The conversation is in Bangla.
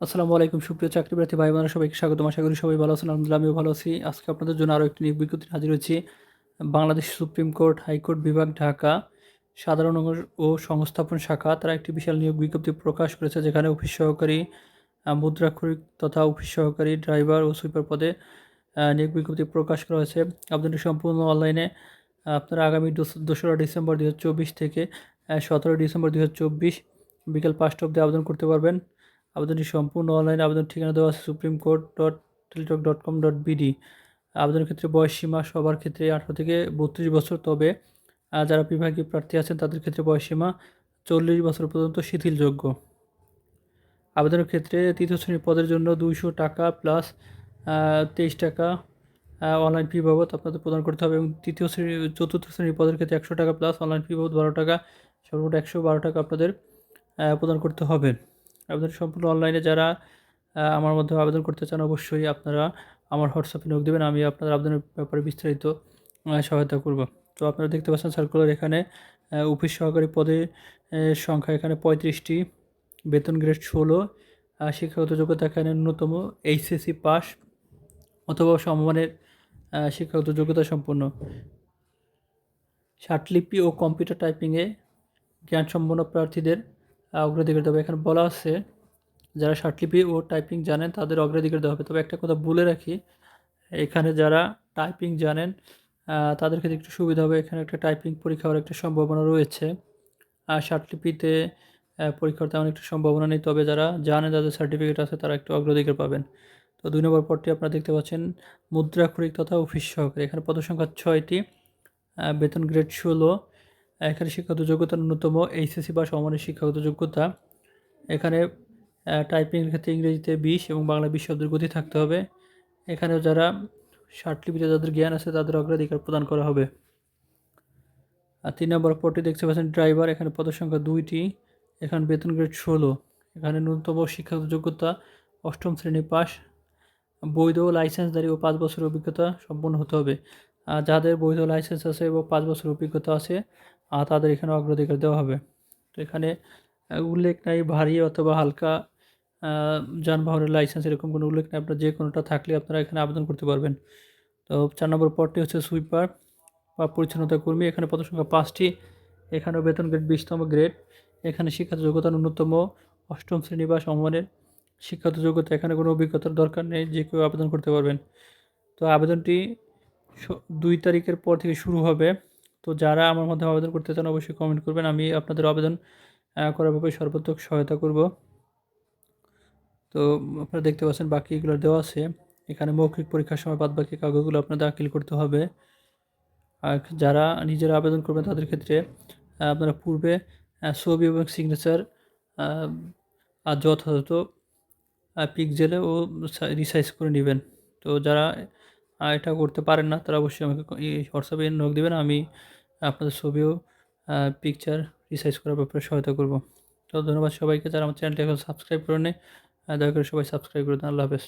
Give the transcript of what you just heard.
আসসালামু আলাইকুম, সুপ্রিয় চাকরি প্রার্থী ভাই বোনেরা সবাইকে স্বাগতম। আশা করি সবাই ভালো আছেন। আলহামদুলিল্লাহ, আমিও ভালো আছি। আজকে আপনাদের জন্য আরও একটি নিয়োগ বিজ্ঞপ্তি হাজির হয়েছি। বাংলাদেশ সুপ্রিম কোর্ট হাইকোর্ট বিভাগ, ঢাকা। সাধারণ ও সংস্থাপন শাখা তারা একটি বিশাল নিয়োগ বিজ্ঞপ্তি প্রকাশ করেছে, যেখানে অফিস সহকারী মুদ্রাক্ষরিক তথা অফিস সহকারী, ড্রাইভার ও সুইপার পদে নিয়োগ বিজ্ঞপ্তি প্রকাশ করা হয়েছে। আবেদনটি সম্পূর্ণ অনলাইনে আপনারা আগামী দোস- দোসরা ডিসেম্বর দুই হাজার চব্বিশ থেকে সতেরো ডিসেম্বর চব্বিশ বিকেল পাঁচটা অবধি আবেদন করতে পারবেন। আবেদনটি সম্পূর্ণ অনলাইন আবেদন ঠিকানা দেওয়া আছে supreme court dot Teletalk dot com dot BD আবেদনের ক্ষেত্রে বয়স সীমা সবার ক্ষেত্রে আঠারো থেকে বত্রিশ বছর, তবে যারা বিভাগীয় প্রার্থী আছেন তাদের ক্ষেত্রে বয়স সীমা চল্লিশ বছর পর্যন্ত শিথিলযোগ্য। আবেদনের ক্ষেত্রে তৃতীয় শ্রেণির পদের জন্য দুইশো টাকা প্লাস তেইশ টাকা অনলাইন ফি বাবদ আপনাদের প্রদান করতে হবে এবং তৃতীয় শ্রেণি, চতুর্থ শ্রেণির পদের ক্ষেত্রে একশো টাকা প্লাস অনলাইন ফি বাবদ বারো টাকা, সর্বমোট একশো বারো টাকা আপনাদের প্রদান করতে হবে। আবেদন সম্পূর্ণ অনলাইনে যারা আমার মধ্যে আবেদন করতে চান অবশ্যই আপনারা আমার হোয়াটসঅ্যাপে নোট দেবেন আমি আপনাদের আবেদনের ব্যাপারে বিস্তারিত সহায়তা করব। তো আপনারা দেখতে পাচ্ছেন সার্কুলার এখানে অফিস সহকারী আহ, সংখ্যা এখানে পঁয়ত্রিশটি বেতন গ্রেড ষোলো শিক্ষাগত যোগ্যতা এখানে ন্যূনতম এইচএসসি পাস অথবা সমমানের শিক্ষাগত যোগ্যতা সম্পন্ন। শার্টলিপি ও কম্পিউটার টাইপিংয়ে জ্ঞান সম্পন্ন প্রার্থীদের অগ্রাধিকার দেবে। এখানে বলা আছে, যারা শার্টলিপি ও টাইপিং জানেন, তাদের অগ্রাধিকার দেওয়া হবে। তবে একটা কথা বলে রাখি, এখানে যারা টাইপিং জানেন তাদের ক্ষেত্রে একটু সুবিধা হবে। এখানে একটা টাইপিং পরীক্ষা হওয়ার একটা সম্ভাবনা রয়েছে। আর শার্টলিপিতে পরীক্ষার তেমন একটা সম্ভাবনা নেই। তবে যারা জানেন, যাদের সার্টিফিকেট আছে, তারা একটু অগ্রাধিকার পাবেন। তো দুই নম্বর পদটি আপনারা দেখতে পাচ্ছেন, মুদ্রাক্ষরিক তথা অফিস সহকারী। এখানে পদসংখ্যা ছয়টি বেতন গ্রেড ষোলো এখানে শিক্ষাগত যোগ্যতা ন্যূনতম এইচএসসি বা সমানের শিক্ষাগত যোগ্যতা। এখানে টাইপিংয়ের ক্ষেত্রে ইংরেজিতে বিশ এবং বাংলা বিশ শব্দের গতি থাকতে হবে। এখানেও যারা শার্টলিপিতে যাদের জ্ঞান আছে, তাদের অগ্রাধিকার প্রদান করা হবে। আর তিন নম্বর পদটি দেখতে পাচ্ছেন ড্রাইভার এখানে পদসংখ্যা দুইটি। এখানে বেতন গ্রেড ষোলো। এখানে ন্যূনতম শিক্ষাগত যোগ্যতা অষ্টম শ্রেণি পাস বৈধ লাইসেন্সধারী ও পাঁচ বছরের অভিজ্ঞতা সম্পন্ন হতে হবে। যাদের বৈধ লাইসেন্স আছে এবং পাঁচ বছরের অভিজ্ঞতা আছে আর তাদের এখানে অগ্রাধিকার দেওয়া হবে। তো এখানে উল্লেখ নাই ভারী অথবা হালকা যানবাহনের লাইসেন্স এরকম কোনো উল্লেখ নেই। আপনার যে কোনোটা থাকলে আপনারা এখানে আবেদন করতে পারবেন। তো চার নম্বর পদটি হচ্ছে সুইপার বা পরিচ্ছন্নতা কর্মী। এখানে পদ সংখ্যা পাঁচটি। এখানেও বেতন গ্রেড বিশতম গ্রেড এখানে শিক্ষাগত যোগ্যতা ন্যূনতম অষ্টম শ্রেণি বা সমমানের শিক্ষাগত যোগ্যতা। এখানে কোনো অভিজ্ঞতার দরকার নেই, যে কেউ আবেদন করতে পারবেন। তো আবেদনটি দুই তারিখের পর থেকে শুরু হবে। তো যারা আমার মধ্যে আবেদন করতে চান অবশ্যই কমেন্ট করবেন। আমি আপনাদের আবেদন করার ব্যাপারে সর্বোত্তক সহায়তা করব। তো আপনারা দেখতে পাচ্ছেন বাকি এগুলো দেওয়া আছে। এখানে মৌখিক পরীক্ষার সময় বাদ বাকি কাগজগুলো আপনার দাখিল করতে হবে। আর যারা নিজেরা আবেদন করবেন তাদের ক্ষেত্রে আপনারা পূর্বে ছবি এবং সিগনেচার আর যথাযথ পিকজেলে ও রিসাইজ করে নেবেন। তো যারা এটা করতে পারেন না। তারা অবশ্যই আমাকে হোয়াটসঅ্যাপে নক দেবেন, আমি আপনাদের ছবিও পিকচার রিসাইজ করার ব্যাপারে সহায়তা করব। তো ধন্যবাদ সবাইকে, যারা আমার চ্যানেলটি এখন সাবস্ক্রাইব করে নেই দয়া করে সবাই সাবস্ক্রাইব করে দেন। আল্লাহ হাফেজ।